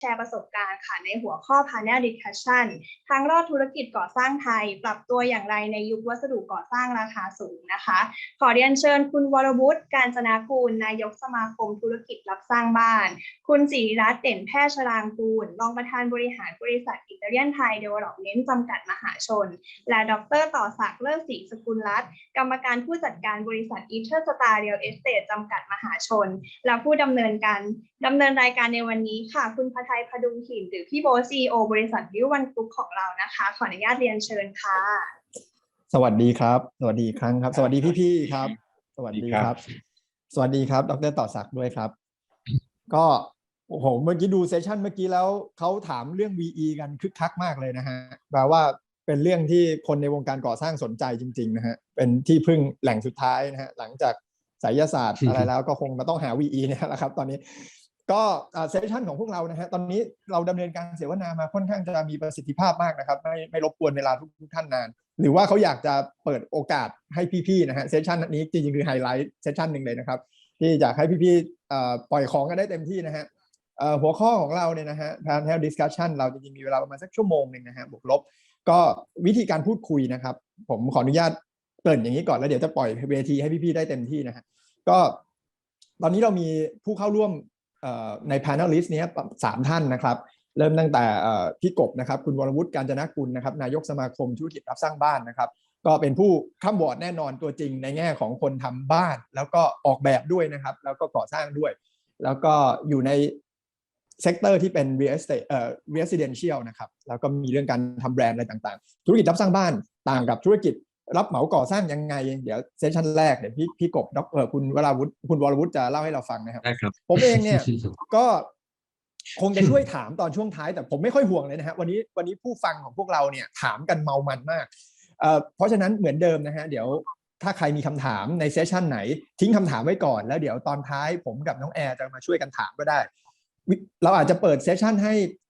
แชร์ประสบการณ์ค่ะในหัวข้อ Panel Discussion ทางรอดธุรกิจก่อสร้างไทย ปรับตัวอย่างไรในยุควัสดุก่อสร้างราคาสูงนะคะ ขอเรียนเชิญคุณวรวุฒิการจนากูล นายกสมาคมธุรกิจรับสร้างบ้าน คุณศิริรัตน์เด่นแพทย์ชรางกูล รองประธานบริหารบริษัทอิตาเลียนไทยเดเวล็อปเมนต์จำกัดมหาชน และดร ต่อศักดิ์เลิศศรีสกุลรัตน์กรรมการผู้จัดการบริษัทอีเทอร์สตาร์เรียลเอสเตทจำกัดมหาชน และผู้ดำเนินการดำเนินรายการในวันนี้ค่ะ คุณพัทัยพดุงถิ่นหรือพี่โบซีโอบริษัทวิววันกรุ๊ปของเรานะคะ ขออนุญาตเรียนเชิญค่ะ สวัสดีครับ สวัสดีครั้งครับ สวัสดีพี่ๆครับ สวัสดีครับ สวัสดีครับ ดรต่อศักดิ์ด้วยครับ ก็โอ้โหเมื่อกี้ดูเซสชันเมื่อกี้แล้วเขาถามเรื่อง VE กันคึกคักมากเลยนะฮะแปลว่าเป็นเรื่องที่คนในวงการก่อสร้างสนใจจริง ๆ นะฮะ เป็นที่พึ่งแหล่งสุดท้ายนะฮะหลังจากไสยศาสตร์อะไรแล้วก็คงมาต้องหา VE เนี่ยแหละครับ ตอนนี้ ก็เซสชันของพวกเรานะฮะตอนนี้เราดำเนินการเสวนามาค่อนข้างจะมีประสิทธิภาพมากนะครับ ไม่ไม่รบกวนเวลาทุกท่านนาน หรือว่าเขาอยากจะเปิดโอกาสให้พี่ๆนะฮะเซสชันนี้จริงๆคือไฮไลท์เซสชันหนึ่งเลยนะครับ ที่อยากให้พี่ๆปล่อยของกันได้เต็มที่นะฮะหัวข้อของเราเนี่ยนะฮะ panel discussion เราจริงๆมีเวลาประมาณสักชั่วโมงหนึ่งนะฮะบวกลบ ก็วิธีการพูดคุยนะครับ ผมขออนุญาตเกริ่นอย่างนี้ก่อนแล้วเดี๋ยวจะปล่อยเวทีให้พี่ๆได้เต็มที่นะฮะก็ตอนนี้เรามีผู้เข้าร่วม ใน panelist เนี้ยสามท่านนะครับ เริ่มตั้งแต่พี่กบนะครับ คุณวรวุฒิการจนกุลนะครับ นายกสมาคมธุรกิจรับสร้างบ้านนะครับ ก็เป็นผู้ข้ามบอร์ดแน่นอนตัวจริงในแง่ของคนทำบ้าน แล้วก็ออกแบบด้วยนะครับ แล้วก็ก่อสร้างด้วย แล้วก็อยู่ในเซกเตอร์ที่เป็น real estate เอ่อ residential นะครับ แล้วก็มีเรื่องการทำแบรนด์อะไรต่างๆ ธุรกิจรับสร้างบ้านต่างกับธุรกิจ รับเหมาก่อสร้างยังไง เดี๋ยวเซสชันแรกเดี๋ยวพี่พี่กบดรคุณวราวุฒิคุณวรวุฒิจะเล่าให้เราฟังนะครับได้ครับ ผมเองเนี่ยก็คงจะช่วยถามตอนช่วงท้ายแต่ผมไม่ค่อยห่วงเลยนะฮะวันนี้วันนี้ผู้ฟังของพวกเราเนี่ยถามกันเมามันมากเอ่อเพราะฉะนั้นเหมือนเดิมนะฮะเดี๋ยวถ้าใครมีคำถามในเซสชันไหน ทิ้งคำถามไว้ก่อนแล้วเดี๋ยวตอนท้ายผมกับน้องแอร์จะมาช่วยกันถามก็ได้วิเราอาจจะเปิดเซสชันให้เอ่อ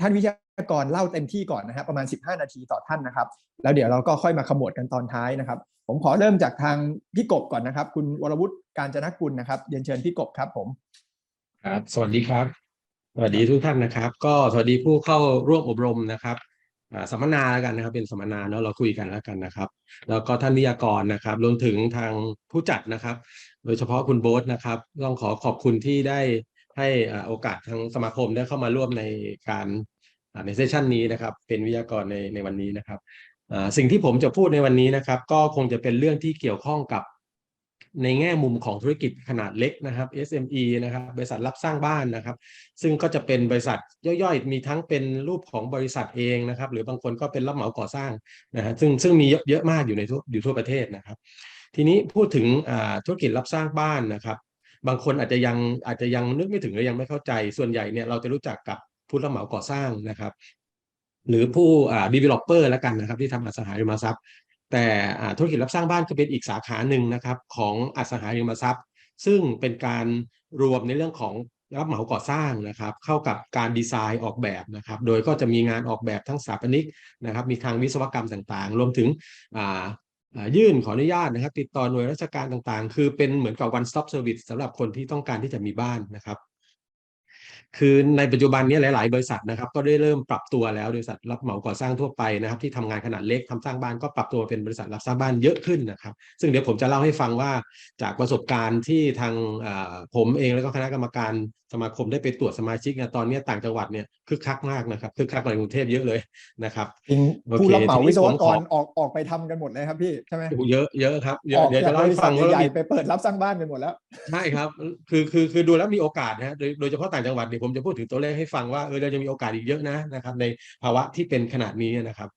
ท่านวิทยากรเล่าเต็มที่ก่อนนะฮะประมาณ 15 นาทีต่อท่านนะครับ แล้วเดี๋ยวเราก็ค่อยมาขมวดกันตอนท้ายนะครับ ผมขอเริ่มจากทางพี่กบก่อนนะครับ คุณวรวุฒิการจนกุลนะครับเรียนเชิญพี่กบครับผมครับสวัสดีครับ สวัสดีทุกท่านนะครับ ก็สวัสดีผู้เข้าร่วมอบรมนะครับสัมมนาแล้วกันนะครับ เป็นสัมมนาเนาะเราคุยกันแล้วกันนะครับ แล้วก็ท่านวิทยากรนะครับรวมถึงทางผู้จัดนะครับ โดยเฉพาะคุณโบ๊ทนะครับต้องขอขอบคุณที่ได้ ให้โอกาสทางสมาคมได้เข้ามาร่วมในการในเซสชันนี้นะครับ เป็นวิทยากรในในวันนี้นะครับสิ่งที่ผมจะพูดในวันนี้นะครับ ก็คงจะเป็นเรื่องที่เกี่ยวข้องกับในแง่มุมของธุรกิจขนาดเล็กนะครับ SME นะครับ บริษัทรับสร้างบ้านนะครับ ซึ่งก็จะเป็นบริษัทย่อยๆ มีทั้งเป็นรูปของบริษัทเองนะครับ หรือบางคนก็เป็นรับเหมาก่อสร้างนะฮะซึ่งซึ่งมีเยอะมากอยู่ในทั่วอยู่ทั่วประเทศนะครับ ทีนี้พูดถึงธุรกิจรับสร้างบ้านนะครับ บางคนอาจจะยังอาจจะยังนึกไม่ถึงหรือยังไม่เข้าใจ ส่วนใหญ่เนี่ยเราจะรู้จักกับผู้รับเหมาก่อสร้างนะครับ หรือผู้อ่า developer แล้วกันนะครับ ที่ทำอสังหาริมทรัพย์ แต่ธุรกิจรับสร้างบ้านก็เป็นอีกสาขาหนึ่งนะครับ ของอสังหาริมทรัพย์ ซึ่งเป็นการรวมในเรื่องของรับเหมาก่อสร้างนะครับ เข้ากับการดีไซน์ออกแบบนะครับ โดยก็จะมีงานออกแบบทั้งสถาปนิกนะครับ มีทางวิศวกรรมต่างๆ รวมถึง ยื่นขออนุญาตนะครับ ติดต่อหน่วยราชการต่างๆ คือเป็นเหมือนกับ one stop service สำหรับคนที่ต้องการที่จะมีบ้านนะครับ คือในปัจจุบันนี้หลาย ๆ บริษัทนะครับ ก็ได้เริ่มปรับตัวแล้วบริษัทรับเหมาก่อสร้างทั่วไปนะครับ ที่ทำงานขนาดเล็กทำสร้างบ้านก็ปรับตัวเป็นบริษัทรับสร้างบ้านเยอะขึ้นนะครับ ซึ่งเดี๋ยวผมจะเล่าให้ฟังว่าจากประสบการณ์ที่ทางผมเองแล้วก็คณะกรรมการ สมาคมได้ไปตรวจสมาชิกเนี่ยตอนนี้ต่างจังหวัดเนี่ยคึกคักมากนะครับคึกคักกว่ากรุงเทพเยอะเลยนะครับจริงโอเคผู้รับเหมาทีนี้วิศวผมกขอรออกออกไปทำกันหมดเลยครับพี่ใช่ไหมโอ้โหเยอะเยอะครับเยออะอกเดี๋ยวจากจะเล่าบให้ริษัฟัทงว่าใหญ่มีๆไปเปิดรับสร้างบ้านกันหมดแล้วใช่ครับคือคือคือดูแล้วมีโอกาสนะฮะโดยโดยเฉพาะต่างจังหวัดเนี่ยผมจะพูดถึงตัวเลขให้ฟังว่าเออเราจะมีโอกาสอีกเยอะนะนะครับ ในภาวะที่เป็นขนาดนี้นะครับ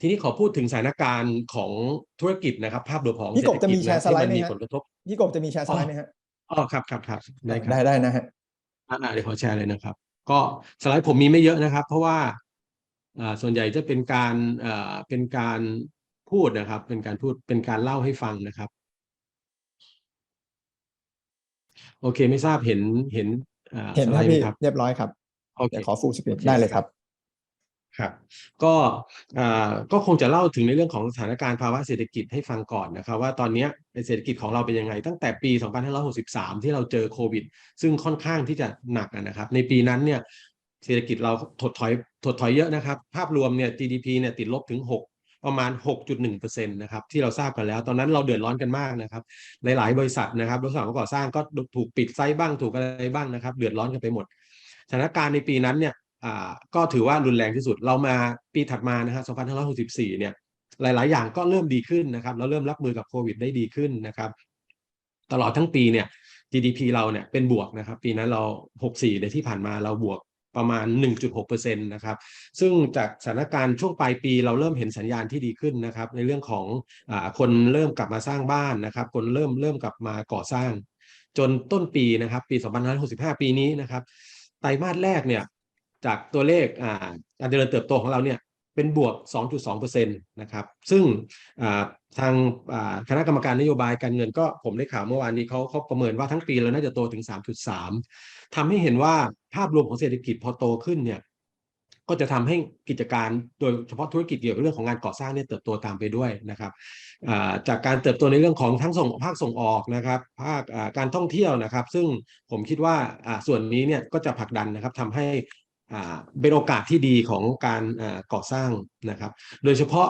ทีนี้ขอพูดถึงสถานการณ์ของธุรกิจนะครับ ภาพรวมของพี่เศรกษบฐจะกิมีจแชร์นะสที่ไลด์มันไหมมีฮะผลกระทบพี่กบจะมีแชร์สไลด์ไหมฮะ อ๋อครับครับครับได้ครับได้ได้นะฮะอ่าเดี๋ยวขอแชร์เลยนะครับ ก็สไลด์ผมมีไม่เยอะนะครับ เพราะว่าอ่าส่วนใหญ่จะเป็นการอ่าเป็นการพูดนะครับ เป็นการพูดเป็นการเล่าให้ฟังนะครับ โอเคไม่ทราบเห็นเห็นอ่าเห็นสคไลรับด์ไหมพี่ครับ เรียบร้อยครับโอเค เดี๋ยวขอฟูลสปีดโอเคได้เลยครับ ครับก็อ่าก็คงจะเล่าถึงในเรื่องของสถานการณ์ภาวะเศรษฐกิจให้ฟังก่อนนะครับ ว่าตอนนี้เศรษฐกิจของเราเป็นยังไง ตั้งแต่ปี 2563 ที่เราเจอโควิด ซึ่งค่อนข้างที่จะหนักนะครับ ในปีนั้นเนี่ยเศรษฐกิจเราถดถอยถดถอยเยอะนะครับ ภาพรวมเนี่ย GDP เนี่ยติดลบถึง 6 ประมาณ 6.1%นะครับที่เราทราบกันแล้ว ตอนนั้นเราเดือดร้อนกันมากนะครับ หลาย ๆ บริษัทนะครับบริษัทก่อสร้างก็ถูกปิดไซต์บ้างถูกอะไรบ้างนะครับ เดือดร้อนกันไปหมดสถานการณ์ในปีนั้นเนี่ย อ่าก็ถือว่ารุนแรงที่สุด เรามาปีถัดมานะฮะ2564 เนี่ย หลาย ๆ อย่างก็เริ่มดีขึ้นนะครับ เราเริ่มรับมือกับโควิดได้ดีขึ้นนะครับ ตลอดทั้งปีเนี่ย GDP เราเนี่ยเป็นบวกนะครับ ปีนั้นเรา 64ในที่ผ่านมาเราบวกประมาณ 1.6%นะครับ ซึ่งจากสถานการณ์ช่วงปลายปีเราเริ่มเห็นสัญญาณที่ดีขึ้นนะครับ ในเรื่องของอคนเริ่มกลับมาสร้างบ้านนะครับ คนเริ่มเริ่มกลับมาก่อสร้าง จนต้นปีนะครับ ปี 2565 ปีนี้นะครับ ไตรมาสแรกเนี่ย จากตัวเลขอ่าการเจริญเติบโตของเราเนี่ยเป็นบวก 2.2%นะครับ ซึ่งทางคณะกรรมการนโยบายการเงินก็ผมได้ข่าวเมื่อวานนี้เขาเขาประเมินว่าทั้งปีเราน่าจะโตถึง 3.3ทำให้เห็นว่าภาพรวมของเศรษฐกิจพอโตขึ้นเนี่ยก็จะทำให้กิจการโดยเฉพาะธุรกิจเกี่ยวกับเรื่องของงานก่อสร้างเนี่ยเติบโตตามไปด้วยนะครับจากการเติบโตในเรื่องของทั้งส่งภาคส่งออกนะครับ ภาคการท่องเที่ยวนะครับ ซึ่งผมคิดว่าส่วนนี้เนี่ยก็จะผลักดันนะครับทำให้ เป็นโอกาสที่ดีของการก่อสร้างนะครับ โดยเฉพาะ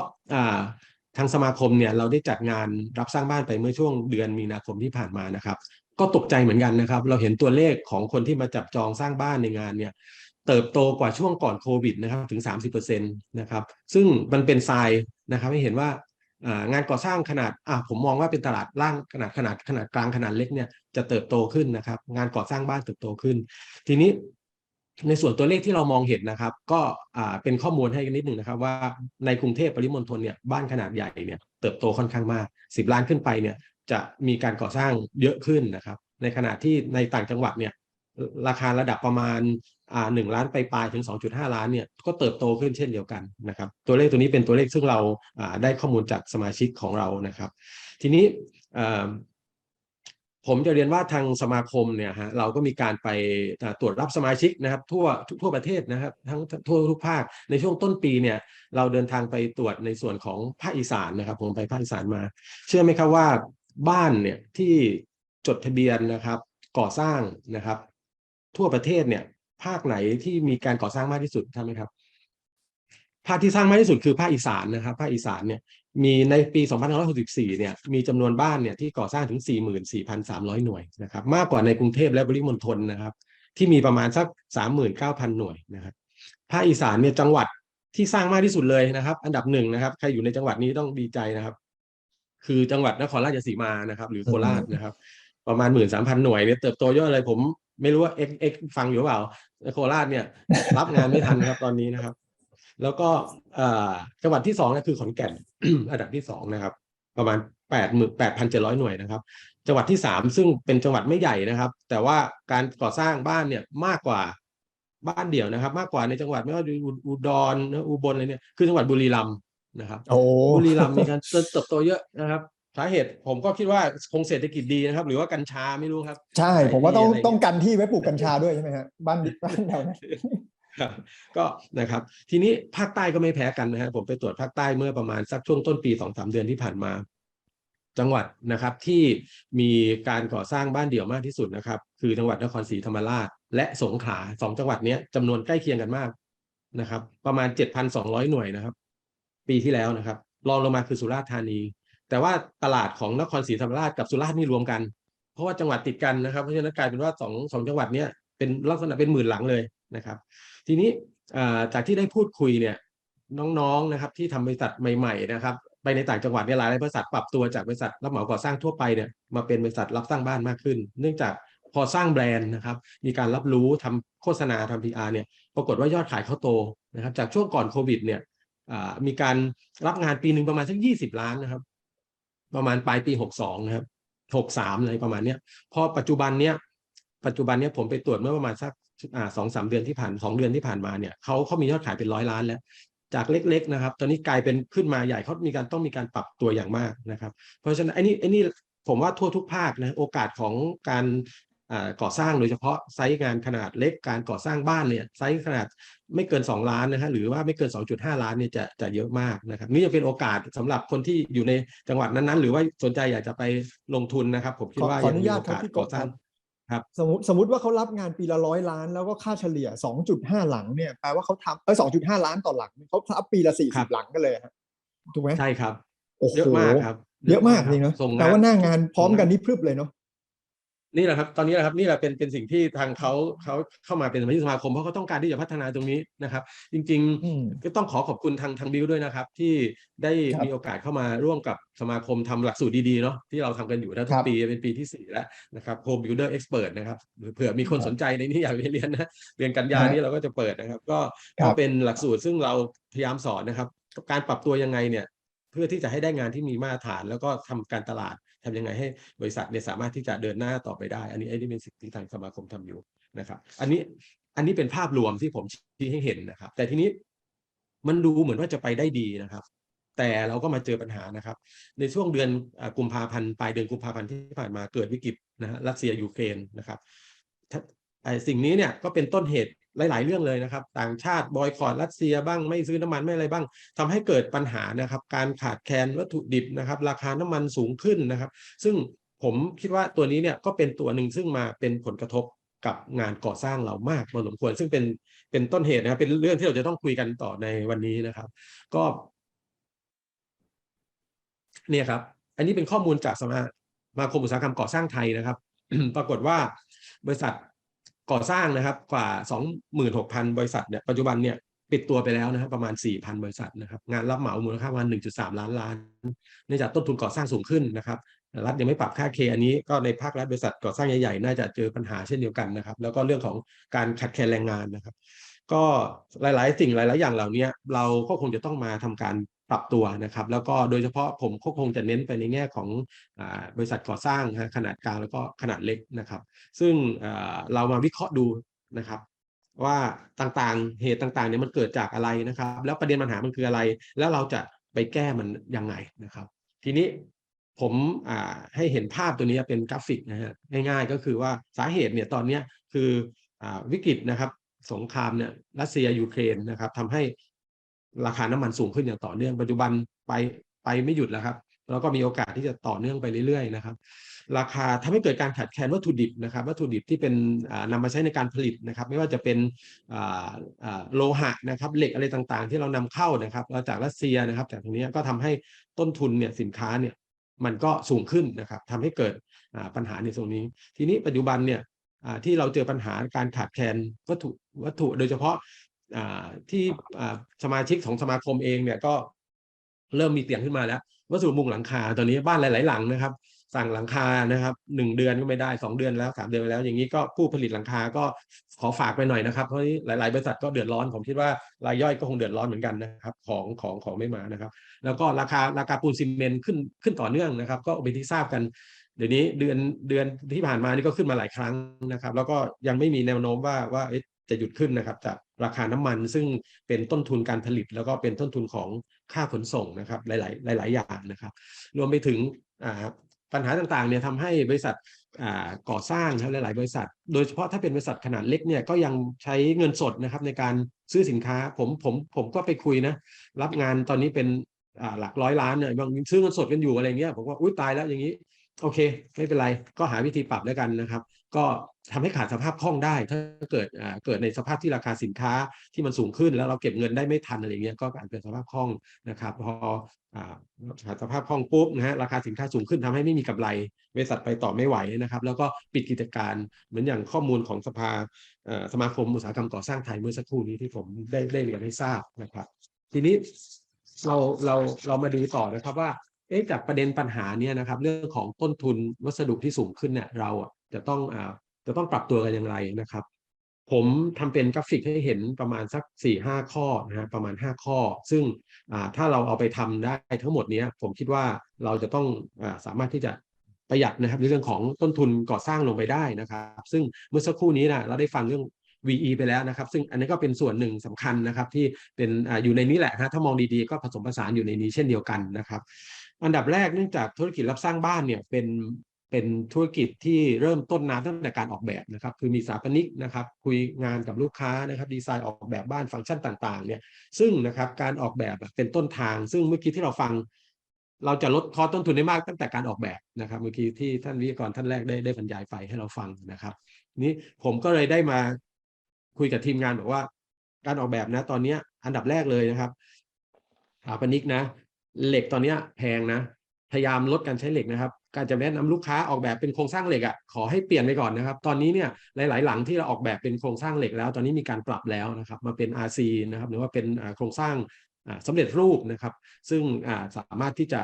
ทางสมาคมเนี่ยเราได้จัดงานรับสร้างบ้านไปเมื่อช่วงเดือนมีนาคมที่ผ่านมานะครับ ก็ตกใจเหมือนกันนะครับ เราเห็นตัวเลขของคนที่มาจับจองสร้างบ้านในงานเนี่ยเติบโตกว่าช่วงก่อนโควิดนะครับถึง 30%นะครับ ซึ่งมันเป็นทรายนะครับให้เห็นว่าอ่างานก่อสร้างขนาดอะผมมองว่าเป็นตลาดล่างขนาดขนาดขนาดกลางขนาดเล็กเนี่ยจะเติบโตขึ้นนะครับ งานก่อสร้างบ้านเติบโตขึ้น ทีนี้ ในส่วนตัวเลขที่เรามองเห็นนะครับ ก็เป็นข้อมูลให้กันนิดหนึ่งนะครับ ว่าในกรุงเทพปริมณฑลเนี่ยบ้านขนาดใหญ่เนี่ยเติบโตค่อนข้างมาก 10 ล้านขึ้นไปเนี่ยจะมีการก่อสร้างเยอะขึ้นนะครับ ในขณะที่ในต่างจังหวัดเนี่ยราคาระดับประมาณหนึ่งล้านไปปลายถึง 2.5 ล้านเนี่ยก็เติบโตขึ้นเช่นเดียวกันนะครับ ตัวเลขตัวนี้เป็นตัวเลขซึ่งเราได้ข้อมูลจากสมาชิกของเรานะครับ ทีนี้ ผมจะเรียนว่าทางสมาคมเนี่ยฮะเราก็มีการไปตรวจรับสมาชิกนะครับ ทั่วทั่วประเทศนะครับทั้งทั่วทุกภาคในช่วงต้นปีเนี่ย เราเดินทางไปตรวจในส่วนของภาคอีสานนะครับ ผมไปภาคอีสานมา เชื่อไหมครับว่าบ้านเนี่ยที่จดทะเบียนนะครับ ก่อสร้างนะครับ ทั่วประเทศเนี่ย ภาคไหนที่มีการก่อสร้างมากที่สุดใช่ไหมครับ ภาคที่สร้างมากที่สุดคือภาคอีสานนะครับภาคอีสานเนี่ยมีในปี2564เนี่ยมีจำนวนบ้านเนี่ยที่ก่อสร้างถึง 44,300 หน่วยนะครับมากกว่าในกรุงเทพและปริมณฑลนะครับที่มีประมาณสัก 39,000 หน่วยนะครับภาคอีสานเนี่ยจังหวัดที่สร้างมากที่สุดเลยนะครับ อันดับหนึ่งนะครับ ใครอยู่ในจังหวัดนี้ต้องดีใจนะครับ คือจังหวัดนครราชสีมานะครับ หรือโคราชนะครับ ประมาณหมื่นสามพันหน่วยเนี่ยเติบโตเยอะเลยผมไม่รู้ว่าเอ็กเอ็กฟังอยู่หรือเปล่าโคราชเนี่ย รับงานไม่ทันครับตอนนี้นะครับ แล้วก็อ่าจังหวัดที่สองเนี่ยคือขอนแก่นอันดับที่สองนะครับ ประมาณแปดหมื่นแปดพันเจ็ดร้อยหน่วยนะครับ จังหวัดที่สามซึ่งเป็นจังหวัดไม่ใหญ่นะครับ แต่ว่าการก่อสร้างบ้านเนี่ยมากกว่าบ้านเดี่ยวนะครับ มากกว่าในจังหวัดไม่ว่าจะอุอุดรนะอุบลอะไรเนี่ยคือจังหวัดบุรีรัมย์นะครับโอ้บุรีรัมย์มีการเติบโตเยอะนะครับสาเหตุผมก็คิดว่าคงเศรษฐกิจดีนะครับ หรือว่ากัญชาไม่รู้ครับ ใช่ ผมว่าต้องอะไรเนี่ยต้องกันที่ไว้ปลูกกัญชาด้วยใช่ไหมฮะบ้านบ้านแถวนั้น ครับก็นะครับทีนี้ภาคใต้ก็ไม่แพ้กันนะฮะผมไปตรวจภาคใต้เมื่อประมาณสักช่วงต้นปีสองสามเดือนที่ผ่านมา จังหวัดนะครับที่มีการก่อสร้างบ้านเดี่ยวมากที่สุดนะครับ คือจังหวัดนครศรีธรรมราช และสงขลาสองจังหวัดนี้จำนวนใกล้เคียงกันมากนะครับ ประมาณเจ็ดพันสองร้อยหน่วยนะครับ ปีที่แล้วนะครับรองลงมาคือสุราษฎร์ธานี แต่ว่าตลาดของนครศรีธรรมราชกับสุราษฎร์นี่รวมกัน เพราะว่าจังหวัดติดกันนะครับเพราะฉะนั้นกลายเป็นว่าสองสองจังหวัดเนี้ย เป็นลักษณะเป็นหมื่นหลังเลยนะครับ ทีนี้จากที่ได้พูดคุยเนี่ยน้องๆนะครับที่ทำบริษัทใหม่ๆนะครับไปในต่างจังหวัดเนี่ยหลายบริษัทปรับตัวจากบริษัทรับเหมาก่อสร้างทั่วไปเนี่ยมาเป็นบริษัทรับสร้างบ้านมากขึ้น เนื่องจากพอสร้างแบรนด์นะครับ มีการรับรู้ทำโฆษณาทำ PR เนี่ยปรากฏว่ายอดขายเขาโตนะครับจากช่วงก่อนโควิดเนี่ยมีการรับงานปีหนึ่งประมาณสักยี่สิบล้านนะครับ ประมาณปลายปีหกสองนะครับหกสามอะไรประมาณเนี้ยพอปัจจุบันเนี้ย ปัจจุบันเนี้ยผมไปตรวจเมื่อประมาณสักสองสามเดือนที่ผ่านสองเดือนที่ผ่านมาเนี่ยเขาเขามียอดขายเป็นร้อยล้านแล้ว จากเล็กๆนะครับ ตอนนี้กลายเป็นขึ้นมาใหญ่เขามีการต้องมีการปรับตัวอย่างมากนะครับ เพราะฉะนั้นไอ้นี่ไอ้นี่ผมว่าทั่วทุกภาคนะโอกาสของการก่อสร้างโดยเฉพาะไซต์งานขนาดเล็กการก่อสร้างบ้านเนี่ยไซส์ขนาดไม่เกิน 2 ล้านนะฮะหรือว่าไม่เกิน 2.5 ล้านเนี่ยจะจะเยอะมากนะครับนี่จะเป็นโอกาสสำหรับคนที่อยู่ในจังหวัดนั้นๆ หรือว่าสนใจอยากจะไปลงทุนนะครับ ผมคิดว่าขออยังนุมีญาตโอครับกาสพี่กก่อสร้าง ครับครับสมมติสมมติว่าเขารับงานปีละร้อยล้าน แล้วก็ค่าเฉลี่ย 2.5 หลังเนี่ยแปลว่าเขาทำเออ2.5 ล้านต่อหลังเขารับปีละครับ40หลังกันเลยฮะถูกไหมใช่ครับโอ้โหเยอะมากครับ เยอะมากจริงเนาะส่งแปลว่าหน้างานพร้อมส่งกันนี่พรึบเลยเนาะ นี่แหละครับ ตอนนี้แหละครับนี่แหละเป็นเป็นสิ่งที่ทางเขาเขาเข้ามาเป็นสมาชิกสมาคมเพราะเขาต้องการที่จะพัฒนาตรงนี้นะครับ จริงๆอืมก็ต้องขอขอบคุณทางทางบิวด้วยนะครับ ที่ได้ครับมีโอกาสเข้ามาร่วมกับสมาคมทำหลักสูตรดีๆเนาะที่เราทำกันอยู่นะทุคกรับปีเป็นปีที่สี่แล้วนะครับ Home Builder Expert นะครับเผื่อมีคนสนใจในนี้อยากไปเรียนนะเรียนกันยาฮะนี้เราก็จะเปิดนะครับ ก็ครัก็บเป็นหลักสูตรซึ่งเราพยายามสอนนะครับ การปรับตัวยังไงเนี่ยเพื่อที่จะให้ได้งานที่มีมาตรฐานแล้วก็ทำการตลาด ทำยังไงให้บริษัทเนี่ยสามารถที่จะเดินหน้าต่อไปได้ อันนี้อันนี้เป็นสิ่งที่ทางสมาคมทำอยู่นะครับ อันนี้อันนี้เป็นภาพรวมที่ผมชี้ให้เห็นนะครับ แต่ทีนี้มันดูเหมือนว่าจะไปได้ดีนะครับ แต่เราก็มาเจอปัญหานะครับ ในช่วงเดือนกุมภาพันธ์ปลายเดือนกุมภาพันธ์ที่ผ่านมาเกิดวิกฤตนะฮะรัสเซียยูเครนนะครับไอสิ่งนี้เนี่ยก็เป็นต้นเหตุ หลาย ๆ เรื่องเลยนะครับ ต่างชาติบอยคอรรัสเซียบ้างไม่ซื้อน้ำมันไม่อะไรบ้างทำให้เกิดปัญหานะครับ การขาดแคลนวัตถุดิบนะครับ ราคาน้ำมันสูงขึ้นนะครับ ซึ่งผมคิดว่าตัวนี้เนี่ยก็เป็นตัวหนึ่งซึ่งมาเป็นผลกระทบกับงานก่อสร้างเรามากพอสมควร ซึ่งเป็นเป็นต้นเหตุนะครับ เป็นเรื่องที่เราจะต้องคุยกันต่อในวันนี้นะครับ ก็เนี่ยครับ อันนี้เป็นข้อมูลจากสมาสมาคมอุตสาหกรรมก่อสร้างไทยนะครับ ปรากฏว่าบริษัท ก่อสร้างนะครับกว่า 26,000 บริษัทเนี่ยปัจจุบันเนี่ยปิดตัวไปแล้วนะครับประมาณ 4,000 บริษัทนะครับงานรับเหมามูลค่าประมาณ 1.3 ล้านล้านเนื่องจากต้นทุนก่อสร้างสูงขึ้นนะครับรัฐยังไม่ปรับค่าเคอันนี้ก็ในภาครัฐบริษัทก่อสร้างใหญ่ๆ น่าจะเจอปัญหาเช่นเดียวกันนะครับ แล้วก็เรื่องของการขาดแคลนแรงงานนะครับ ก็หลายๆ สิ่งหลาย ๆ อย่างเหล่านี้เราก็คงจะต้องมาทำการ ปรับตัวนะครับ แล้วก็โดยเฉพาะผมก็คงจะเน้นไปในแง่ของอบริษัทก่อสร้างขนาดกลางแล้วก็ขนาดเล็กนะครับ ซึ่งเรามาวิเคราะห์ดูนะครับว่าต่างๆ เหตุต่างๆเนี่ยมันเกิดจากอะไรนะครับ แล้วประเด็นปัญหามันคืออะไร แล้วเราจะไปแก้มันยังไงนะครับ ทีนี้ผมให้เห็นภาพตัวนี้เป็นกราฟิกนะฮะง่ายๆ ก็คือว่าสาเหตุเนี่ยตอนเนี้ยคืออวิกฤตนะครับ สงครามเนี่ยรัสเซียยูเครนนะครับทำให้ ราคาน้ำมันสูงขึ้นอย่างต่อเนื่องปัจจุบันไปไปไม่หยุดแล้วครับ แล้วก็มีโอกาสที่จะต่อเนื่องไปเรื่อยๆนะครับ ราคาทำให้เกิดการขาดแคลนวัตถุดิบนะครับวัตถุดิบที่เป็นอ่านำมาใช้ในการผลิตนะครับ ไม่ว่าจะเป็นโลหะนะครับเหล็กอะไรต่างๆ ที่เรานำเข้านะครับเราจากรัสเซียนะครับจากตรงนี้ก็ทำให้ต้นทุนเนี่ยสินค้าเนี่ยมันก็สูงขึ้นนะครับทำให้เกิดปัญหาในตรงนี้ ทีนี้ปัจจุบันเนี่ยที่เราเจอปัญหาการขาดแคลนวัตถุวัตถุ โดยเฉพาะ ที่สมาชิกของสมาคมเองเนี่ยก็เริ่มมีเตียงขึ้นมาแล้ววัสดุมุงหลังคาตอนนี้บ้านหลาย ๆ หลังนะครับ สั่งหลังคานะครับหนึ่งเดือนก็ไม่ได้สองเดือนแล้วสามเดือนแล้วอย่างนี้ก็ผู้ผลิตหลังคาก็ขอฝากไปหน่อยนะครับเพราะนี่หลาย ๆ บริษัทก็เดือดร้อนผมคิดว่ารายย่อยก็คงเดือดร้อนเหมือนกันนะครับของของของไม่มานะครับ แล้วก็ราคาราคาปูนซีเมนต์ขึ้นขึ้นต่อเนื่องนะครับ ก็เป็นที่ทราบกันเดี๋ยวนี้เดือนเดือนที่ผ่านมานี่ก็ขึ้นมาหลายครั้งนะครับ แล้วก็ยังไม่มีแนวโน้มว่าว่า จะหยุดขึ้นนะครับจากราคาน้ำมันซึ่งเป็นต้นทุนการผลิต แล้วก็เป็นต้นทุนของค่าขนส่งนะครับหลาย ๆ หลาย ๆ อย่างนะครับ รวมไปถึงปัญหาต่างๆเนี่ยทำให้บริษัทก่อสร้างครับหลาย ๆ บริษัท โดยเฉพาะถ้าเป็นบริษัทขนาดเล็กเนี่ยก็ยังใช้เงินสดนะครับในการซื้อสินค้าผมผมผมก็ไปคุยนะรับงานตอนนี้เป็นหลักร้อยล้านเนี่ยบางซื้อเงินสดกันอยู่อะไรเงี้ยผมว่าอุ้ยตายแล้วอย่างนี้ โอเค ไม่เป็นไรก็หาวิธีปรับแล้วกันนะครับ ก็ทำให้ขาดสภาพคล่องได้ ถ้าเกิดเกิดในสภาพที่ราคาสินค้าที่มันสูงขึ้นแล้วเราเก็บเงินได้ไม่ทันอะไรเงี้ยก็อาจเป็นสภาพคล่องนะครับ พอขาดสภาพคล่องปุ๊บนะฮะราคาสินค้าสูงขึ้นทำให้ไม่มีกำไรบริษัทไปต่อไม่ไหวนะครับ แล้วก็ปิดกิจการเหมือนอย่างข้อมูลของสภาสมาคมอุตสาหกรรมก่อสร้างไทยเมื่อสักครู่นี้ที่ผมได้ได้เรียนให้ทราบนะครับ ทีนี้เราเราเรามาดูต่อนะครับว่า จากประเด็นปัญหาเนี่ยนะครับ เรื่องของต้นทุนวัสดุที่สูงขึ้นเนี่ยเราจะต้องอ่าจะต้องปรับตัวกันอย่างไรนะครับ ผมทำเป็นกราฟิกให้เห็นประมาณสัก4ี่ห้าข้อนะฮะประมาณ 5 ข้อ ซึ่งถ้าเราเอาไปทำได้ทั้งหมดเนี้ยผมคิดว่าเราจะต้องอสามารถที่จะประหยัดนะครับในเรื่องของต้นทุนก่อสร้างลงไปได้นะครับ ซึ่งเมื่อสักครู่นี้นะเราได้ฟังเรื่อง VE ไปแล้วนะครับ ซึ่งอันนี้ก็เป็นส่วนหนึ่งสำคัญนะครับที่เป็นออยู่ในนี้แหละฮะถ้ามองดีๆ ก็ผสมผสานอยู่ในนี้เช่นเดียวกันนะครับ อันดับแรกเนื่องจากธุรกิจรับสร้างบ้านเนี่ยเป็นเป็นธุรกิจที่เริ่มต้นนานตั้งแต่การออกแบบนะครับคือมีสถาปนิกนะครับคุยงานกับลูกค้านะครับดีไซน์ออกแบบบ้านฟังก์ชันต่างๆเนี่ยซึ่งนะครับการออกแบบเป็นต้นทาง ซึ่งเมื่อกี้ที่เราฟัง เราจะลดคอต้นทุนได้มากตั้งแต่การออกแบบนะครับเมื่อกี้ที่ท่านวิทยากรท่านแรกได้ได้บรรยายไปให้เราฟังนะครับนี้ผมก็เลยได้มาคุยกับทีมงานบอกว่า การออกแบบนะตอนนี้อันดับแรกเลยนะครับสถาปนิกนะ เหล็กตอนนี้แพงนะ พยายามลดการใช้เหล็กนะครับ การจะแนะนำลูกค้าออกแบบเป็นโครงสร้างเหล็กอะขอให้เปลี่ยนไปก่อนนะครับ ตอนนี้เนี่ยหลาย ๆ หลังที่เราออกแบบเป็นโครงสร้างเหล็กแล้ว ตอนนี้มีการปรับแล้วนะครับ มาเป็น RC นะครับหรือว่าเป็นโครงสร้างอ่าสำเร็จรูปนะครับ ซึ่งสามารถที่จะ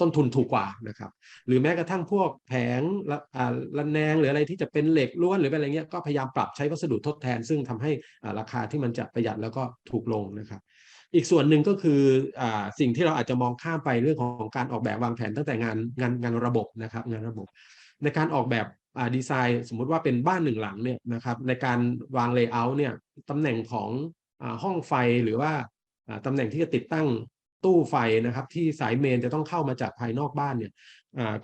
ต้นทุนถูกกว่านะครับ หรือแม้กระทั่งพวกแผงละอ่าระแนงหรืออะไรที่จะเป็นเหล็กล้วนหรืออะไรเงี้ยก็พยายามปรับใช้วัสดุทดแทน ซึ่งทำให้ราคาที่มันจะประหยัดแล้วก็ถูกลงนะครับ อีกส่วนหนึ่งก็คืออสิ่งที่เราอาจจะมองข้ามไปเรื่องของการออกแบบวางแผนตั้งแต่งานงานงานระบบนะครับงานระบบ ในการออกแบบดีไซน์สมมุติว่าเป็นบ้านหนึ่งหลังเนี่ยนะครับในการวางเลเยอร์เนี่ยตำแหน่งของอห้องไฟหรือว่าตำแหน่งที่จะติดตั้งตู้ไฟนะครับที่สายเมนจะต้องเข้ามาจากภายนอกบ้านเนี่ย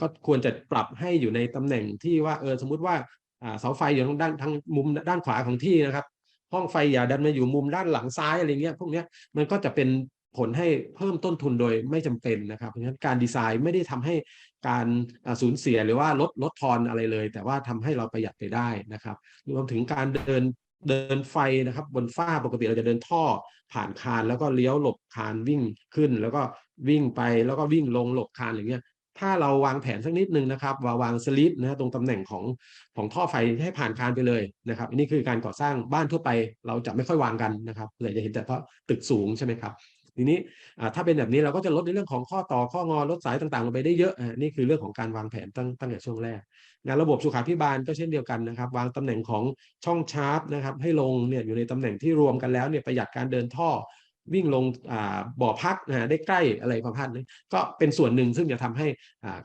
ก็ควรจะปรับให้อยู่ในตำแหน่งที่ว่าเออสมมุติว่าอ่าเสาไฟอยู่ทางด้านทางมุมด้านขวาของที่นะครับ ห้องไฟอย่าดันมาอยู่มุมด้านหลังซ้ายอะไรเงี้ยพวกเนี้ยมันก็จะเป็นผลให้เพิ่มต้นทุนโดยไม่จำเป็นนะครับ เพราะฉะนั้นการดีไซน์ไม่ได้ทำให้การสูญเสียหรือว่าลดลดทอนอะไรเลย แต่ว่าทำให้เราประหยัดไปได้นะครับ รวมถึงการเดินเดินไฟนะครับ บนฝ้าปกติเราจะเดินท่อผ่านคานแล้วก็เลี้ยวหลบคานวิ่งขึ้น แล้วก็วิ่งไปแล้วก็วิ่งลงหลบคานอะไรเงี้ย ถ้าเราวางแผนสักนิดนึงนะครับวาวางสลิปนะตรงตำแหน่งของของท่อไฟให้ผ่านคานไปเลยนะครับอันนี้คือการก่อสร้างบ้านทั่วไปเราจะไม่ค่อยวางกันนะครับเลยจะเห็นแต่เพราะตึกสูงใช่ไหมครับทีนี้ถ้าเป็นแบบนี้เราก็จะลดในเรื่องของข้อต่อข้องอลดสายต่างๆลงไปได้เยอะนี่คือเรื่องของการวางแผนตั้งตั้งแต่ช่วงแรกงานระบบสุขาภิบาลก็เช่นเดียวกันนะครับ วางตำแหน่งของช่องชาร์ปนะครับให้ลงเนี่ยอยู่ในตำแหน่งที่รวมกันแล้วเนี่ยประหยัดการเดินท่อ วิ่งลงบ่อพักนะฮะได้ใกล้อะไรประมาณนี้ก็เป็นส่วนหนึ่งซึ่งจะทำให้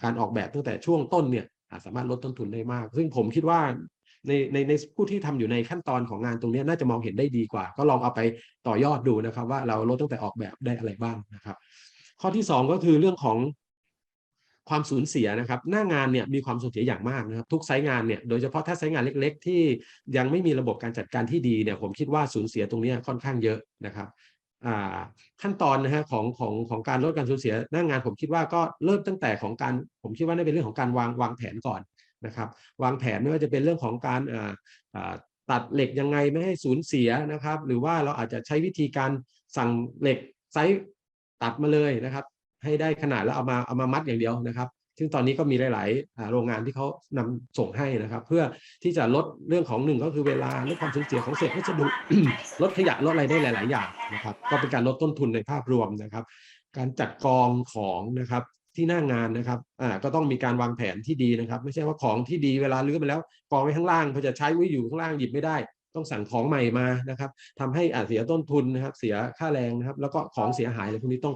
การออกแบบตั้งแต่ช่วงต้นเนี่ยสามารถลดต้นทุนได้มาก ซึ่งผมคิดว่าในในในผู้ที่ทำอยู่ในขั้นตอนของงานตรงนี้น่าจะมองเห็นได้ดีกว่า ก็ลองเอาไปต่อยอดดูนะครับ ว่าเราลดตั้งแต่ออกแบบได้อะไรบ้างนะครับ ข้อที่สองก็คือเรื่องของความสูญเสียนะครับ หน้างานเนี่ยมีความสูญเสียอย่างมากนะครับ ทุกไซต์งานเนี่ยโดยเฉพาะถ้าไซต์งานเล็ก ๆ ที่ยังไม่มีระบบการจัดการที่ดีเนี่ยผมคิดว่าสูญเสียตรงนี้ค่อนข้างเยอะนะครับ ขั้นตอนนะฮะของของของการลดการสูญเสียหน้างานผมคิดว่าก็เริ่มตั้งแต่ของการผมคิดว่าน่าเป็นเรื่องของการวางวางแผนก่อนนะครับ วางแผนไม่ว่าจะเป็นเรื่องของการตัดเหล็กยังไงไม่ให้สูญเสียนะครับ หรือว่าเราอาจจะใช้วิธีการสั่งเหล็กไซส์ตัดมาเลยนะครับ ให้ได้ขนาดแล้วเอามาเอามามัดอย่างเดียวนะครับ ซึ่งตอนนี้ก็มีหลาย ๆ โรงงานที่เขานำส่งให้นะครับ เพื่อที่จะลดเรื่องของหนึ่งก็คือเวลาลดความสูญเสียของเศษวัสดุลดขยะลดอะไรได้หลาย ๆ อย่างนะครับก็เป็นการลดต้นทุนในภาพรวมนะครับ การจัดกองของนะครับที่หน้างานนะครับอ่าก็ต้องมีการวางแผนที่ดีนะครับ ไม่ใช่ว่าของที่ดีเวลาลื้อไปแล้วกองไว้ข้างล่างพอจะใช้ไว้อยู่ข้างล่างหยิบไม่ได้ ต้องสั่งของใหม่มานะครับทำให้อาจเสียต้นทุนนะครับ เสียค่าแรงนะครับ แล้วก็ของเสียหายอะไรพวกนี้ต้อง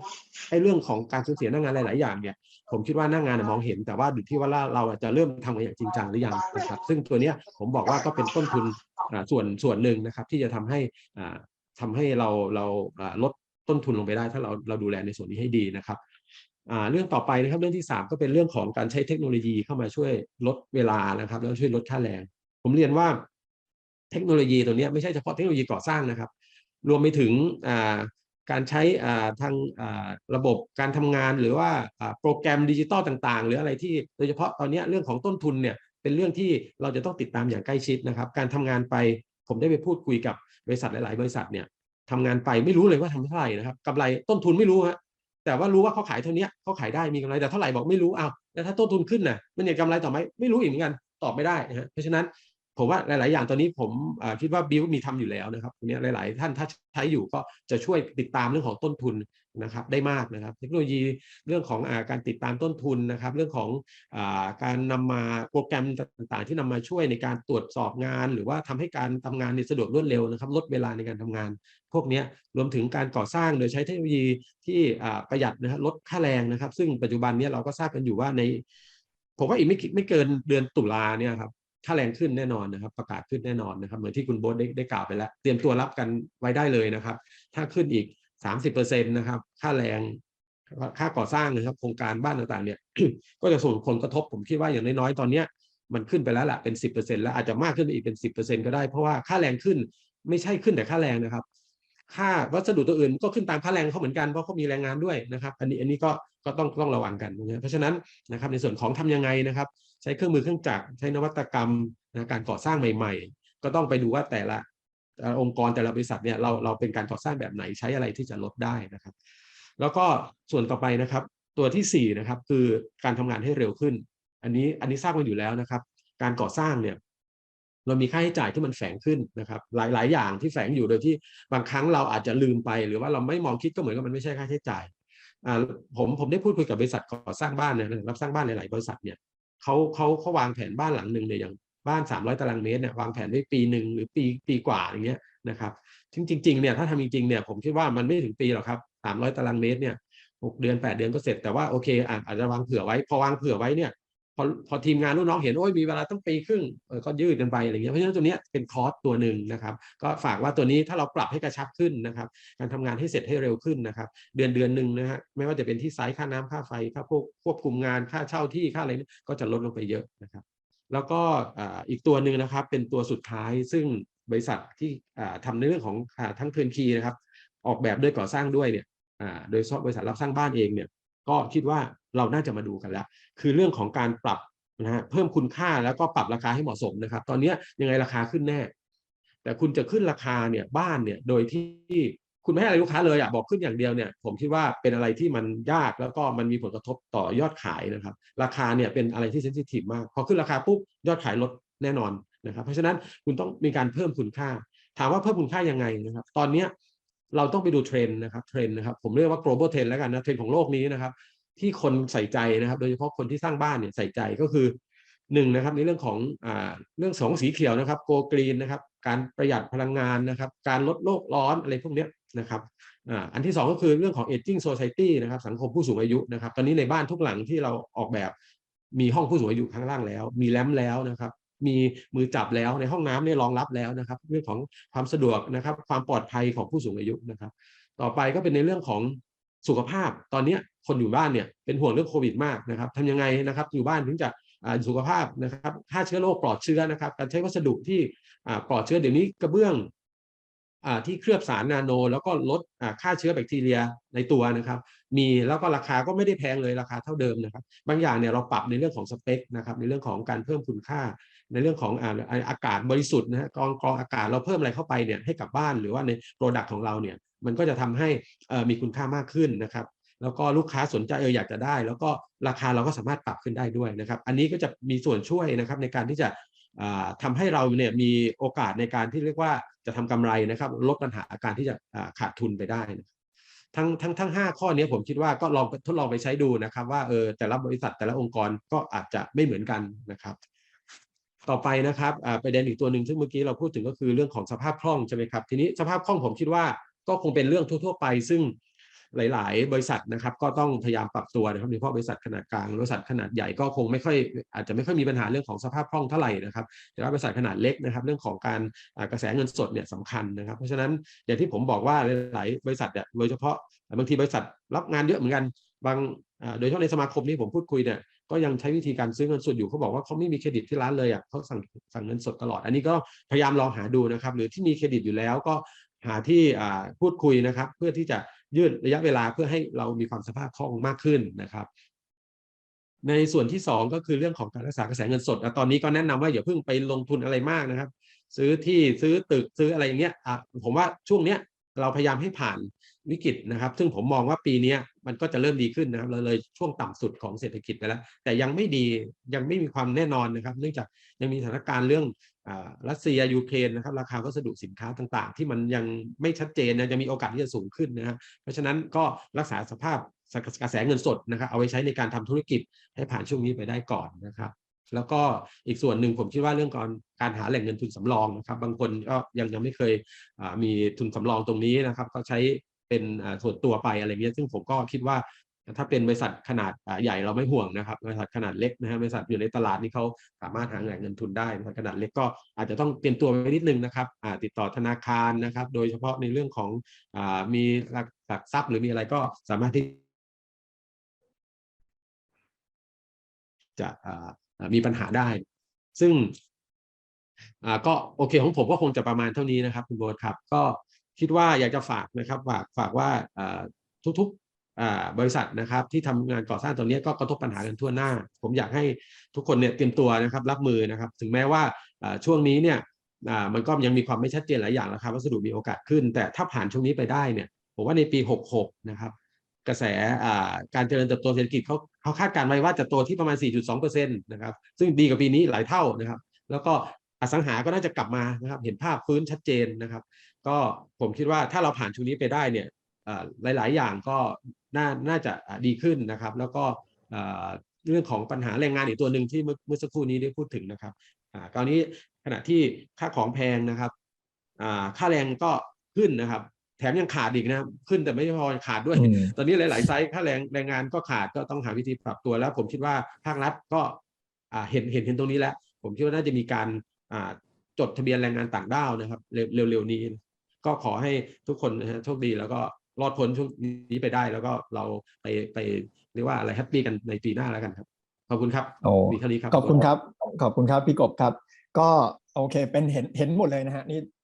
ไอ้เรื่องของการสูญเสียหน้างานหลาย ๆ อย่างเนี่ย ผมคิดว่าหน้างานนะมองเห็น แต่ว่าอยู่ที่ว่าเราจะเริ่มทำกันอย่างจริงจังหรือยังนะครับ ซึ่งตัวเนี้ยผมบอกว่าก็เป็นต้นทุนอ่าส่วนส่วนหนึ่งนะครับ ที่จะทำให้อ่าทำให้เราเราอ่าลดต้นทุนลงไปได้ ถ้าเราเราดูแลในส่วนนี้ให้ดีนะครับอ่าเรื่องต่อไปนะครับเรื่องที่สามก็เป็นเรื่องของการใช้เทคโนโลยีเข้ามาช่วยลดเวลานะครับ แล้วช่วยลดค่าแรง ผมเรียนว่าเทคโนโลยีตัวเนี้ยไม่ใช่เฉพาะเทคโนโลยีก่อสร้างนะครับ รวมไปถึงอ่า การใช้ทางระบบการทำงานหรือว่าโปรแกรมดิจิตอลต่าง ๆ หรืออะไรที่โดยเฉพาะตอนนี้เรื่องของต้นทุนเนี่ยเป็นเรื่องที่เราจะต้องติดตามอย่างใกล้ชิดนะครับ การทำงานไปผมได้ไปพูดคุยกับบริษัทหลาย ๆ บริษัทเนี่ยทำงานไปไม่รู้เลยว่าทำเท่าไหร่นะครับกำไรต้นทุนไม่รู้ฮะแต่ว่ารู้ว่าเขาขายเท่านี้เขาขายได้มีกำไรแต่เท่าไหร่บอกไม่รู้อ้าวแล้วถ้าต้นทุนขึ้นน่ะมันยังกำไรต่อไหมไม่รู้อีกเหมือนกันตอบไม่ได้นะฮะเพราะฉะนั้น ผมว่าหลาย ๆ อย่างตอนนี้ผมคิดว่าบิวมีทำอยู่แล้วนะครับตรงเนี้หลาย ๆ ท่านถ้าใช้อยู่ก็จะช่วยติดตามเรื่องของต้นทุนนะครับได้มากนะครับ เทคโนโลยีเรื่องของอการติดตามต้นทุนนะครับ เรื่องของอการนำมาโปรแกรมต่าง ๆ ที่นำมาช่วยในการตรวจสอบงาน หรือว่าทำให้การทำงานนี่ยสะดวกรวดเร็วนะครับ ลดเวลาในการทำงาน พวกนี้รวมถึงการก่อสร้างโดยใช้เทคโนโลยีที่ประหยัดนะครับลดค่าแรงนะครับ ซึ่งปัจจุบันนี้เราก็ทราบกันอยู่ว่าในผมว่าอีกไม่ไม่เกินเดือนตุลาเนี่ยครับ ค่าแรงขึ้นแน่นอนนะครับ ประกาศขึ้นแน่นอนนะครับเหมือนที่คุณโบ๊ทได้ได้กล่าวไปแล้ว เตรียมตัวรับกันไว้ได้เลยนะครับ ถ้าขึ้นอีก 30%นะครับค่าแรงค่าก่อสร้างนะครับโครงการบ้านต่างๆเนี่ยก็จะส่งผลกระทบผมคิดว่าอย่างน้อยๆตอนเนี้ยมันขึ้นไปแล้วแหละเป็น 10%แล้วอาจจะมากขึ้นไปอีกเป็น 10%ก็ได้เพราะว่าค่าแรงขึ้นไม่ใช่ขึ้นแต่ค่าแรงนะครับ ค่าวัสดุตัวอื่นก็ขึ้นตามค่าแรงเขาเหมือนกันเพราะเขามีแรงงานด้วยนะครับ อันนี้อันนี้ก็ก็ต้องต้องระวังกันนะเพราะฉะนั้นนะครับในส่วนของทำยังไงนะครับ ใช้เครื่องมือเครื่องจักรใช้นวัตกรรมนะการก่อสร้างใหม่ ๆ ก็ต้องไปดูว่าแต่ละองค์กรแต่ละบริษัทเนี่ยเราเราเป็นการก่อสร้างแบบไหนใช้อะไรที่จะลดได้นะครับ แล้วก็ส่วนต่อไปนะครับ ตัวที่สี่นะครับคือการทำงานให้เร็วขึ้น อันนี้อันนี้ทราบกันอยู่แล้วนะครับ การก่อสร้างเนี่ยเรามีค่าใช้จ่ายที่มันแฝงขึ้นนะครับ หลายหลายอย่างที่แฝงอยู่โดยที่บางครั้งเราอาจจะลืมไป หรือว่าเราไม่มองคิดก็เหมือนกับมันไม่ใช่ค่าใช้จ่ายอ่าผมผมได้พูดคุยกับบริษัทก่อสร้างบ้านเนี่ยรับสร้างบ้านหลาย ๆ บริษัทเนี่ย เขาเขาเขาวางแผนบ้านหลังหนึ่งเนี่ยอย่างบ้าน 300 ตารางเมตรเนี่ยวางแผนไว้ปีหนึ่งหรือปีปีกว่าอย่างเงี้ยนะครับจริงจริงๆเนี่ยถ้าทำจริงๆเนี่ยผมคิดว่ามันไม่ถึงปีหรอกครับ 300 ตารางเมตรเนี่ยหกเดือน 8 เดือนก็เสร็จแต่ว่าโอเคอาจจะวางเผื่อไว้พอวางเผื่อไว้เนี่ย พอพอทีมงานลูกน้องเห็นโอ้ยมีเวลาต้องปีครึ่งเออก็ยืดกันไปอะไรเงี้ยเพราะฉะนั้นตัวเนี้ยเป็นคอสตัวหนึ่งนะครับ ก็ฝากว่าตัวนี้ถ้าเราปรับให้กระชับขึ้นนะครับ การทำงานให้เสร็จให้เร็วขึ้นนะครับ เดือนเดือนหนึ่งนะฮะไม่ว่าจะเป็นที่ไซต์ค่าน้ำค่าไฟค่าพวกควบคุมงานค่าเช่าที่ค่าอะไรนี่ก็จะลดลงไปเยอะนะครับ แล้วก็อีกตัวหนึ่งนะครับ เป็นตัวสุดท้ายซึ่งบริษัทที่อ่าทำในเรื่องของทั้งเทิร์นคีนะครับ ออกแบบด้วยก่อสร้างด้วยเนี่ยโดยเฉพาะบริษัทรับสร้างบ้านเองเนี่ยก็คิดว่า เราน่าจะมาดูกันแล้ว คือเรื่องของการปรับนะฮะเพิ่มคุณค่าแล้วก็ปรับราคาให้เหมาะสมนะครับ ตอนนี้ยยังไงราคาขึ้นแน่ แต่คุณจะขึ้นราคาเนี่ยบ้านเนี่ยโดยที่คุณไม่ให้อะไรลูกค้าเลยอะบอกขึ้นอย่างเดียวเนี่ยผมคิดว่าเป็นอะไรที่มันยากแล้วก็มันมีผลกระทบต่อยอดขายนะครับ ราคาเนี่ยเป็นอะไรที่เซนซิทีฟมาก พอขึ้นราคาปุ๊บยอดขายลดแน่นอนนะครับ เพราะฉะนั้นคุณต้องมีการเพิ่มคุณค่า ถามว่าเพิ่มคุณค่ายังไงนะครับ ตอนเนี้ยเราต้องไปดูเทรนด์นะครับเทรนด์นะครับผมเรียกว่า global trend แล้วกันนะเทรนด์ของโลกนี้นะครับ ที่คนใส่ใจนะครับ โดยเฉพาะคนที่สร้างบ้านเนี่ยใส่ใจก็คือหนึ่งนะครับในเรื่องของอ่าเรื่องสองสีเขียวนะครับโกกรีนนะครับ การประหยัดพลังงานนะครับ การลดโลกร้อนอะไรพวกเนี้ยนะครับอ่าอันที่สองก็คือเรื่องของ aging society นะครับ สังคมผู้สูงอายุนะครับ ตอนนี้ในบ้านทุกหลังที่เราออกแบบมีห้องผู้สูงอายุข้างล่างแล้ว มีแลมแล้วนะครับ มีมือจับแล้วในห้องน้ำเนี่ยรองรับแล้วนะครับ เรื่องของความสะดวกนะครับ ความปลอดภัยของผู้สูงอายุนะครับ ต่อไปก็เป็นในเรื่องของสุขภาพตอนเนี้ย คนอยู่บ้านเนี่ยเป็นห่วงเรื่องโควิดมากนะครับทำยังไงนะครับอยู่บ้านถึงจะสุขภาพนะครับฆ่าเชื้อโรคปลอดเชื้อนะครับ การใช้วัสดุที่ปลอดเชื้อเดี๋ยวนี้กระเบื้องอที่เคลือบสารนาโน แล้วก็ลดอ่าเชื้อแบคทีเรียในตัวนะครับ มีแล้วก็ราคาก็ไม่ได้แพงเลยราคาเท่าเดิมนะครับ บางอย่างเนี่ยเราปรับในเรื่องของสเปคนะครับในเรื่องของการเพิ่มคุณค่า ในเรื่องของอากาศบริสุทธิ์นะฮะกรองกรองอากาศเราเพิ่มอะไรเข้าไปเนี่ยให้กับบ้านหรือว่าในโปรดักต์ของเราเนี่ยมันก็จะทำให้มีคุณค่ามากขึ้นนะครับ แล้วก็ลูกค้าสนใจเอออยากจะได้ แล้วก็ราคาเราก็สามารถปรับขึ้นได้ด้วยนะครับ อันนี้ก็จะมีส่วนช่วยนะครับในการที่จะอ่าทำให้เราเนี่ยมีโอกาสในการที่เรียกว่าจะทำกำไรนะครับ ลดปัญหาอาการที่จะขาดทุนไปได้นะทั้งทั้งทั้งห้าข้อนี้ผมคิดว่าก็ลองทดลองไปใช้ดูนะครับ ว่าเออแต่ละบริษัทแต่ละองค์กรก็อาจจะไม่เหมือนกันนะครับ ต่อไปนะครับประเด็นอีกตัวหนึ่งซึ่งเมื่อกี้เราพูดถึงก็คือเรื่องของสภาพคล่องใช่ไหมครับทีนี้สภาพคล่องผมคิดว่าก็คงเป็นเรื่องทั่ว ๆ ไป ซึ่ง หลาย ๆ บริษัทนะครับ ก็ต้องพยายามปรับตัวนะครับโดยเฉพาะบริษัทขนาดกลางบริษัทขนาดใหญ่ก็คงไม่ค่อยอาจจะไม่ค่อยมีปัญหาเรื่องของสภาพคล่องเท่าไหร่นะครับ แต่ว่าบริษัทขนาดเล็กนะครับ เรื่องของการกระแสเงินสดเนี่ยสำคัญนะครับ เพราะฉะนั้นอย่างที่ผมบอกว่าหลาย ๆ บริษัทเนี่ยโดยเฉพาะบางทีบริษัทรับงานเยอะเหมือนกันบางโดยเฉพาะในสมาคมที่ผมพูดคุยเนี่ยก็ยังใช้วิธีการซื้อเงินสดอยู่เขาบอกว่าเขาไม่มีเครดิตที่ร้านเลยอะเขาสั่งสั่งเงินสดตลอด อันนี้ก็พยายามลองหาดูนะครับ หรือที่มีเครดิตอยู่แล้วก็หาที่พูดคุยนะครับ เพื่อที่จะ ยืดระยะเวลาเพื่อให้เรามีความสภาพคล่องมากขึ้นนะครับ ในส่วนที่สองก็คือเรื่องของการรักษากระแสเงินสดตอนนี้ก็แนะนำว่าอย่าเพิ่งไปลงทุนอะไรมากนะครับ ซื้อที่ซื้อตึกซื้ออะไรอย่างเงี้ยผมว่าช่วงเนี้ยเราพยายามให้ผ่านวิกฤตนะครับ ซึ่งผมมองว่าปีนี้มันก็จะเริ่มดีขึ้นนะครับเราเลยช่วงต่ำสุดของเศรษฐกิจไปแล้ว แต่ยังไม่ดียังไม่มีความแน่นอนนะครับ เนื่องจากยังมีสถานการณ์เรื่อง รัสเซียยูเครนนะครับราคาวัสดุสินค้าต่างๆ ที่มันยังไม่ชัดเจนนะจะมีโอกาสที่จะสูงขึ้นนะครับเพราะฉะนั้นก็รักษาสภาพกระแสเงินสดนะครับเอาไว้ใช้ในการทำธุรกิจให้ผ่านช่วงนี้ไปได้ก่อนนะครับ แล้วก็อีกส่วนหนึ่งผมคิดว่าเรื่องการการหาแหล่งเงินทุนสำรองนะครับบางคนก็ยังยังไม่เคยมีทุนสำรองตรงนี้นะครับ ก็ใช้เป็นส่วนตัวไปอะไรเงี้ยซึ่งผมก็คิดว่า ถ้าเป็นบริษัทขนาดใหญ่เราไม่ห่วงนะครับบริษัทขนาดเล็กนะฮะบริษัทอยู่ในตลาดนี่เขาสามารถหาแหล่งเงินทุนได้บริษัทขนาดเล็กก็อาจจะต้องเตรียมตัวไว้นิดนึงนะครับติดต่อธนาคารนะครับ โดยเฉพาะในเรื่องของอมีหลักทรัพย์หรือมีอะไรก็สามารถที่จะมีปัญหาได้ ซึ่งก็โอเคของผมก็คงจะประมาณเท่านี้นะครับคุณโบทครับ ก็คิดว่าอยากจะฝากนะครับ ฝากฝากว่าทุกๆ บริษัทนะครับที่ทำงานก่อสร้างตอนนี้ก็กระทบปัญหากันทั่วหน้า ผมอยากให้ทุกคนเนี่ยเตรียมตัวนะครับรับมือนะครับ ถึงแม้ว่าช่วงนี้เนี่ยมันก็ยังมีความไม่ชัดเจนหลายอย่างนะครับวัสดุมีโอกาสขึ้น แต่ถ้าผ่านช่วงนี้ไปได้เนี่ยผมว่าในปี 66 นะครับ กระแสการเจริญเติบโตเศรษฐกิจเขาเขาคาดการณ์ไว้ว่าจะโตที่ประมาณ 4.2%นะครับซึ่งดีกว่าปีนี้หลายเท่านะครับ แล้วก็อสังหาก็น่าจะกลับมานะครับ เห็นภาพฟื้นชัดเจนนะครับ ก็ผมคิดว่าถ้าเราผ่านช่วงนี้ไปได้เนี่ย หลาย ๆ อย่างก็น่าน่าจะอ่าดีขึ้นนะครับ แล้วก็อ่าเรื่องของปัญหาแรงงานอีกตัวหนึ่งที่เมื่อเมื่อสักครู่นี้ได้พูดถึงนะครับอ่าคราวนี้ขณะที่ค่าของแพงนะครับอ่าค่าแรงก็ขึ้นนะครับ แถมยังขาดอีกนะครับขึ้นแต่ไม่พอขาดด้วยอืมตอนนี้หลาย ๆ ไซต์ค่าแรงแรงงานก็ขาดก็ต้องหาวิธีปรับตัวแล้ว ผมคิดว่าภาครัฐก็อ่าเห็นเห็นเห็นตรงนี้แล้ว ผมคิดว่าน่าจะมีการอ่าจดทะเบียนแรงงานต่างด้าวนะครับ เร็วเร็วๆนี้ ก็ขอให้ทุกคนนะฮะโชคดีแล้วก็ รอดพ้นช่วงนี้ไปได้ แล้วก็เราไปไปเรียกว่าอะไรแฮปปี้กันในปีหน้าแล้วกันครับ ขอบคุณครับโอ้มีเท่านี้ครับ ขอบคุณครับ ขอบคุณครับพี่กบครับ ก็โอเค เป็นเห็นเห็นหมดเลยนะฮะนี่